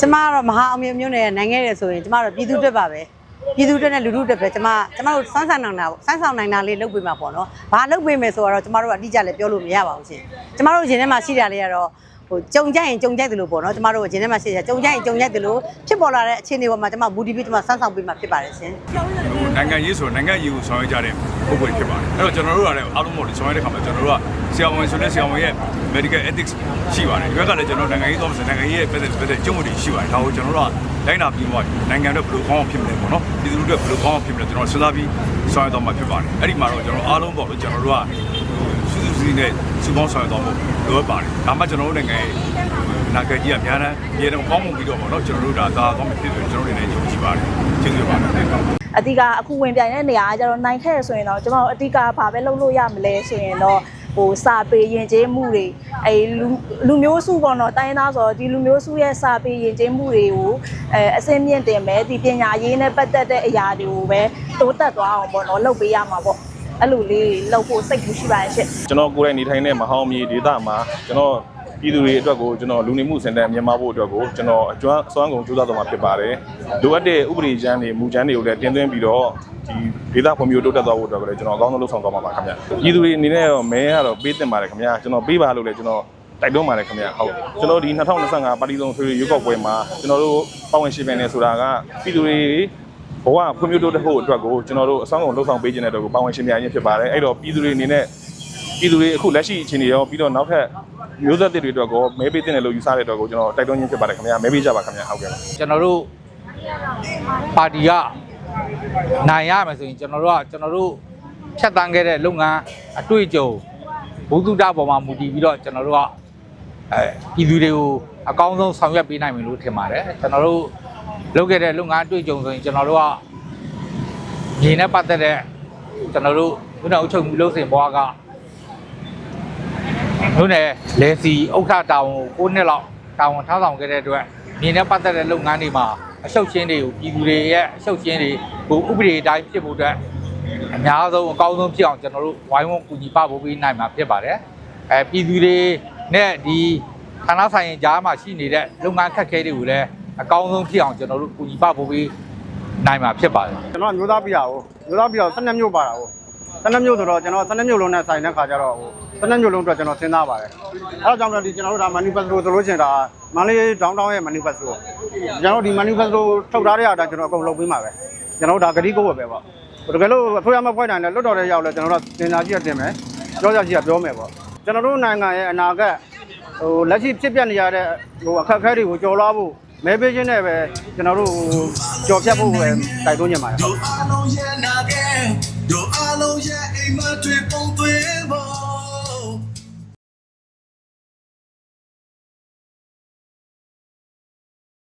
ကျမကတော့မဟာအောင်မြင်မျိုးနဲ့နိုင်ခဲ့တယ်ဆိုရင်ကျမတို့ပြည်သူ့အတွက်ပါပဲပြည်သူ့အတွက်နဲ့လူထုအတွက်ပဲကျမကျမတို့စမ်းဆောင်နိုင်တာပေါ့စမ်းဆောင်နိုင်တာလေးလုပ်ပေးမှာပေါ့နော်ဘာလုပ်ပေးမယ်ဆိုတော့ကျမတို့ကအတိအကျလည်းပြောလို့မရပါဘူးရှင်ကျမတို့ရင်ထဲမှာရှိတာလေးကတော့ ဟိုကြုံကြိုက်ရင်ကြုံကြိုက်တယ်လို့ပေါ့နော်ကျမတို့ရင်ထဲမှာရှိတာကြုံကြိုက်ရင်ကြုံကြိုက်တယ်လို့ဖြစ်ပေါ်လာတဲ့အခြေအနေပေါ်မှာကျမမူတည်ပြီးကျမစမ်းဆောင်ပေးမှာဖြစ်ပါတယ်ရှင်ဟိုနိုင်ငံရေးဆိုနိုင်ငံရေးကိုဆောင်ရွက်ကြတဲ့ပုဂ္ဂိုလ်ဖြစ်ပါတယ်အဲ့တော့ကျွန်တော်တို့ကလည်းအားလုံးပေါ့လေဆောင်ရွက်တဲ့ခါမှာကျွန်တော်တို့ကဆရာဝန်ဆိုတဲ့ဆရာဝန်ရဲ့ medical ethics ရှိပါတယ်ဒီဘက်ကလည်းကျွန်တော်နိုင်ငံရေးတော့ဆိုနိုင်ငံရေးရဲ့ business business ကျုံ့မှုတွေရှိပါတယ်ဒါကိုကျွန်တော်တို့ကလိုက်နာပြီးမှနိုင်ငံအတွက်ဘယ်လိုကောင်းအောင်ဖြစ်မလဲပေါ့နော်ပြည်သူတို့အတွက်ဘယ်လိုကောင်းအောင်ဖြစ်မလဲကျွန်တော်စဉ်းစားပြီးဆောင်ရွက်တော့မှာဖြစ်ပါတယ်အဲ့ဒီမှာတော့ကျွန်တော်အားလုံးပေါ့လေကျွန်တော်တို့က စူးစူးစီးနဲ့စူပေါင်းဆောင်ရွက်တော့ဖို့လိုအပ်ပါတယ်ဒါမှကျွန်တော်တို့နိုင်ငံရဲ့နာဂတ်ကြီးအများနဲ့ပြည်တော်ကောင်းမှုပြီးတော့ပေါ့နော်ကျွန်တော်တို့ဒါသာကောင်းမှဖြစ်တယ်ကျွန်တော်တို့နေနေကြုံကြည့်ပါတယ်ကျေးဇူးပါတယ်အဓိကအခုဝင်ပြိုင်တဲ့နေရာကကျတော့နိုင်ခဲ့ဆိုရင်တော့ကျွန်တော်တို့အဓိကဘာပဲလုပ်လို့ရမလဲဆိုရင်တော့ဟိုစာပေရင်ကျေးမှုတွေအဲလူလူမျိုးစုပေါ့နော်တိုင်းသားဆိုတော့ဒီလူမျိုးစုရဲ့စာပေရင်ကျေးမှုတွေကိုအဲအစင်းမြင့်တင်မယ်ဒီပညာရေးနဲ့ပတ်သက်တဲ့အရာတွေကိုပဲတိုးတက်သွားအောင်ပေါ့နော်လုပ်ပေးရမှာပေါ့ အဲ့လိုလေးလုပ်ဖို့စိတ်ကူးရှိပါတယ်ရှင့်ကျွန်တော်ကိုယ်တိုင်နေထိုင်တဲ့မဟောင်းမြေဒေသမှာကျွန်တော်ပြည်သူတွေအတွက်ကိုကျွန်တော်လူနေမှုစင်တဲ့မြန်မာဖို့အတွက်ကိုကျွန်တော်အကျွမ်းအစွမ်းကုန်ကြိုးစားသွားမှာဖြစ်ပါတယ်။လိုအပ်တဲ့ဥပဒေကျမ်းတွေမူကျမ်းတွေကိုလည်းတင်သွင်းပြီးတော့ဒီဒေသဖွံ့ဖြိုးတိုးတက်သွားဖို့အတွက်ကိုလည်းကျွန်တော်အကောင်းဆုံးလုပ်ဆောင်သွားမှာပါခင်ဗျ။ပြည်သူတွေအနေနဲ့တော့မဲကတော့ပေးတင်ပါတယ်ခင်ဗျာ။ကျွန်တော်ပေးပါလို့လည်းကျွန်တော်တိုက်တွန်းပါတယ်ခင်ဗျာ။ဟုတ်ကျွန်တော်ဒီ2025ပါတီစုံဆွေးနွေးရွေးကောက်ပွဲမှာကျွန်တော်တို့ပါဝင်ရှင်ပင်နေဆိုတာကပြည်သူတွေ ဘဝဖွံ့ဖြိုးတိုးတက်ဖို့အတွက်ကိုကျွန်တော်တို့အဆောင်ကုန်လှုပ်ဆောင်ပေးခြင်းတဲ့အတွက်ကိုပါဝင်ရှင်ပြရခြင်းဖြစ်ပါတယ်အဲ့တော့ပြည်သူတွေအနေနဲ့ပြည်သူတွေအခုလက်ရှိအခြေအနေရောပြီးတော့နောက်ထပ်မျိုးဆက်သစ်တွေအတွက်ကိုမဲပေးတင်တယ်လို့ယူဆတဲ့အတွက်ကိုကျွန်တော်တိုက်တွန်းခြင်းဖြစ်ပါတယ်ခင်ဗျာမဲပေးကြပါခင်ဗျာဟုတ်ကဲ့ပါကျွန်တော်တို့ပါတီကနိုင်ရမယ်ဆိုရင်ကျွန်တော်တို့ကကျွန်တော်တို့ဖြတ်တန်းခဲ့တဲ့လုပ်ငန်းအတွေ့အကြုံဘုသူတပေါ်မှာမူတည်ပြီးတော့ကျွန်တော်တို့ကအဲပြည်သူတွေကိုအကောင်းဆုံးဆောင်ရွက်ပေးနိုင်မယ်လို့ထင်ပါတယ်ကျွန်တော်တို့ လုပ်ခဲ့တဲ့လုပ်ငန်းအတွေ့အကြုံဆိုရင်ကျွန်တော်တို့ကမြေနဲ့ပတ်သက်တဲ့ကျွန်တော်တို့ခုနအုပ်ချုပ်မှုလုပ်စဉ်ဘွားကမြို့နယ်လေစီဥက္ခတာဝန်ကို9နှစ်လောက်တာဝန်ထားဆောင်ခဲ့တဲ့အတွက်မြေနဲ့ပတ်သက်တဲ့လုပ်ငန်းတွေမှာအရှုပ်ရှင်းတွေကိုပြည်သူတွေရဲ့အရှုပ်ရှင်းတွေကိုဥပဒေအတိုင်းဖြစ်ဖို့အတွက်အများဆုံးအကောင်းဆုံးဖြစ်အောင်ကျွန်တော်တို့ဝိုင်းဝန်းကူညီပဖို့ပေးနိုင်မှာဖြစ်ပါတယ်အဲပြည်သူတွေနဲ့ဒီဌာနဆိုင်ရာကြားမှာရှိနေတဲ့လုပ်ငန်းခက်ခဲတွေကိုလည်း အကောင်းဆုံးဖြစ်အောင်ကျွန်တော်တို့ကူညီပဖို့ပေးနိုင်မှာဖြစ်ပါတယ်ကျွန်တော်ကမျိုးသားပြရကိုမျိုးသားပြရကို12မျိုးပါတာကို12မျိုးဆိုတော့ကျွန်တော်12မျိုးလုံးနဲ့ဆိုင်တဲ့ခါကျတော့ဟို12မျိုးလုံးအတွက်ကျွန်တော်စဉ်းစားပါတယ်အဲဒါကြောင့်လည်းဒီကျွန်တော်တို့ဒါ manifesto ဆိုလို့ရှိရင်ဒါမန္တလေး downtown ရဲ့ manifesto ကျွန်တော်ဒီ manifesto ထုတ်ထားတဲ့အတိုင်းကျွန်တော်အကုန်လုပ်ပေးမှာပဲကျွန်တော်တို့ဒါဂတိကိုဝယ်ပဲပေါ့တကယ်လို့အစိုးရမဖွဲ့နိုင်တယ်လွတ်တော်တဲ့ရောက်လဲကျွန်တော်တို့တင်စာကြီးကတင်မယ်ပြောကြကြီးကပြောမယ်ပေါ့ကျွန်တော်တို့နိုင်ငံရဲ့အနာဂတ်ဟိုလက်ရှိဖြစ်ပျက်နေရတဲ့ဟိုအခက်အခဲတွေကိုကျော်လွှားဖို့ မဲပေးခြင်းနဲ့ပဲကျွန်တော်တို့ကြော်ဖြတ်ဖို့ပဲတိုက်တွန်းနေပါတယ်တို့အလုံးရဲ့နာခဲ့တို့အလုံးရဲ့အိမ်မတွေပုံသွင်း